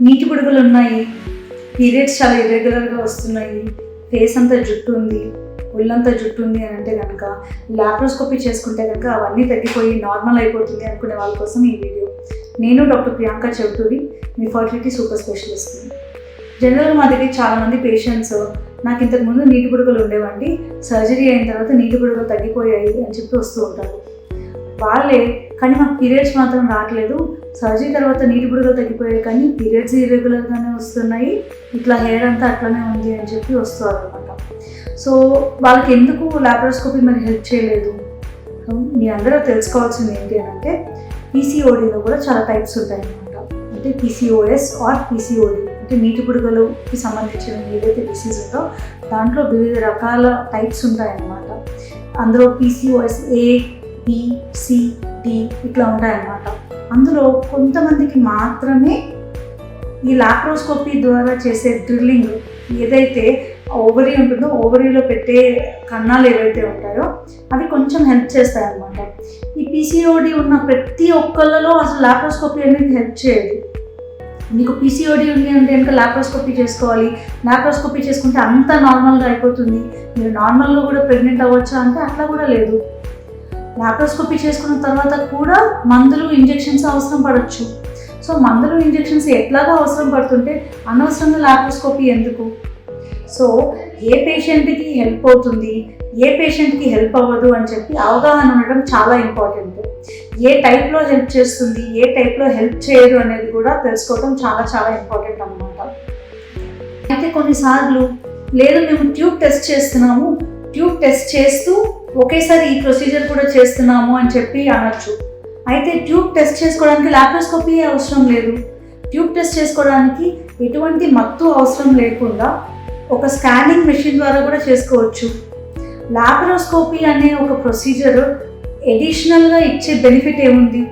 నీటి బుడగలు ఉన్నాయి. పీరియడ్స్ చాలా ఇర్రెగ్యులర్గా వస్తున్నాయి. ఫేస్ అంతా జుట్టు ఉంది. ఒళ్ళంతా జుట్టు ఉంది అని అంటే కనుక లాప్రోస్కోపీ చేసుకుంటే కనుక అవన్నీ తగ్గిపోయి నార్మల్ అయిపోతుంది అనుకునే వాళ్ళ కోసం ఈ వీడియో. నేను డాక్టర్ ప్రియాంక చౌటూరి మీ ఫర్టిలిటీ సూపర్ స్పెషలిస్ట్. జనరల్ మా దగ్గర చాలామంది పేషెంట్స్ నాకు ఇంతకు ముందు నీటి బుడగలు ఉండేవండి. సర్జరీ అయిన తర్వాత నీటి బుడగలు తగ్గిపోయాయి అని చెప్పి వస్తూ ఉంటారు. వాళ్ళే కానీ మాకు పీరియడ్స్ మాత్రం రావట్లేదు. సర్జరీ తర్వాత నీటి బుడగలు తగ్గిపోయాయి కానీ పీరియడ్స్ ఇర్రెగ్యులర్గానే వస్తున్నాయి. ఇట్లా హెయిర్ అంతా అట్లనే ఉంది అని చెప్పి వస్తారు అనమాట సో వాళ్ళకి ఎందుకు లాప్రోస్కోపీ మరి హెల్ప్ చేయలేదు? మీ అందరూ తెలుసుకోవాల్సింది ఏంటి అని అంటే పీసీఓడిలో కూడా చాలా టైప్స్ ఉంటాయి అనమాట అంటే పీసీఓఎస్ ఆర్ పీసీఓడి అంటే నీటి బుడగలుకి సంబంధించిన ఏదైతే డిసీజ్ ఉందో దాంట్లో వివిధ రకాల టైప్స్ ఉంటాయన్నమాట. అందులో PCOS A B C D ఇట్లా ఉంటాయన్నమాట. అందులో కొంతమందికి మాత్రమే ఈ లాప్రోస్కోపీ ద్వారా చేసే డ్రిల్లింగ్ ఏదైతే ఓవరీ ఉంటుందో ఓవరీలో పెట్టే కన్నాలు ఏవైతే ఉంటాయో అవి కొంచెం హెల్ప్ చేస్తాయి అన్నమాట ఈ పీసీఓడి ఉన్న ప్రతి ఒక్కళ్ళలో అసలు లాప్రోస్కోపీ అనేది హెల్ప్ చేయదు. మీకు పీసీఓడి ఉంది అంటే కనుక లాప్రోస్కోపీ చేసుకోవాలి. లాప్రోస్కోపీ చేసుకుంటే అంతా నార్మల్గా అయిపోతుంది. మీరు నార్మల్గా కూడా ప్రెగ్నెంట్ అవ్వచ్చా అంటే అట్లా కూడా లేదు. లాప్రోస్కోపీ చేసుకున్న తర్వాత కూడా మందులు ఇంజెక్షన్స్ అవసరం పడవచ్చు సో మందులు ఇంజెక్షన్స్ ఎట్లాగా అవసరం పడుతుంటే అనవసరంగా లాప్రోస్కోపీ ఎందుకు? సో ఏ పేషెంట్కి హెల్ప్ అవుతుంది ఏ పేషెంట్కి హెల్ప్ అవ్వదు అని చెప్పి అవగాహన ఉండడం చాలా ఇంపార్టెంట్ ఏ టైప్లో హెల్ప్ చేస్తుంది ఏ టైప్లో హెల్ప్ చేయదు అనేది కూడా తెలుసుకోవడం చాలా చాలా ఇంపార్టెంట్ అనమాట అయితే కొన్నిసార్లు లేదు మేము ట్యూబ్ టెస్ట్ చేస్తున్నాము ట్యూబ్ టెస్ట్ చేస్తూ ఒకేసారి ఈ ప్రొసీజర్ కూడా చేస్తున్నాము అని చెప్పి అనొచ్చు. అయితే ట్యూబ్ టెస్ట్ చేసుకోవడానికి లాప్రోస్కోపీ అవసరం లేదు. ట్యూబ్ టెస్ట్ చేసుకోవడానికి ఎటువంటి మత్తు అవసరం లేకుండా ఒక స్కానింగ్ మెషిన్ ద్వారా కూడా చేసుకోవచ్చు. లాప్రోస్కోపీ అనే ఒక ప్రొసీజర్ ఎడిషనల్గా ఇచ్చే బెనిఫిట్ ఏముంది?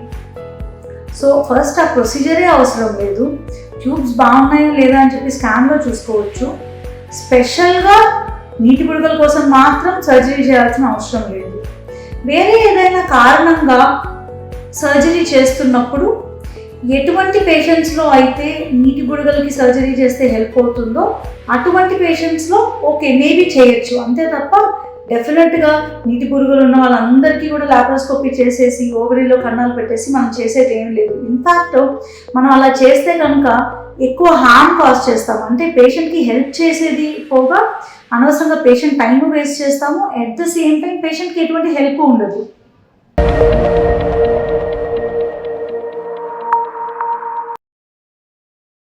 సో ఫస్ట్ ఆ ప్రొసీజరే అవసరం లేదు. ట్యూబ్స్ బాగున్నాయో లేదా అని చెప్పి స్కాన్లో చూసుకోవచ్చు. స్పెషల్గా నీటి బుడగల కోసం మాత్రం సర్జరీ చేయాల్సిన అవసరం లేదు. వేరే ఏదైనా కారణంగా సర్జరీ చేస్తున్నప్పుడు ఎటువంటి పేషెంట్స్లో అయితే నీటి బుడగలకి సర్జరీ చేస్తే హెల్ప్ అవుతుందో అటువంటి పేషెంట్స్లో ఓకే మేబీ చేయొచ్చు. అంతే తప్ప డెఫినెట్గా నీటి బురుగులు ఉన్న వాళ్ళందరికీ కూడా లాప్రోస్కోపీ చేసేసి ఓవరీలో కన్నాలు పెట్టేసి మనం చేసేది ఏం లేదు. ఇన్ఫ్యాక్ట్ మనం అలా చేస్తే కనుక ఎక్కువ హార్మ్ కాజ్ చేస్తాం. అంటే పేషెంట్కి హెల్ప్ చేసేది పోగా అనవసరంగా పేషెంట్ టైం వేస్ట్ చేస్తాము. ఎట్ ద సేమ్ టైం పేషెంట్కి ఎటువంటి హెల్ప్ ఉండదు.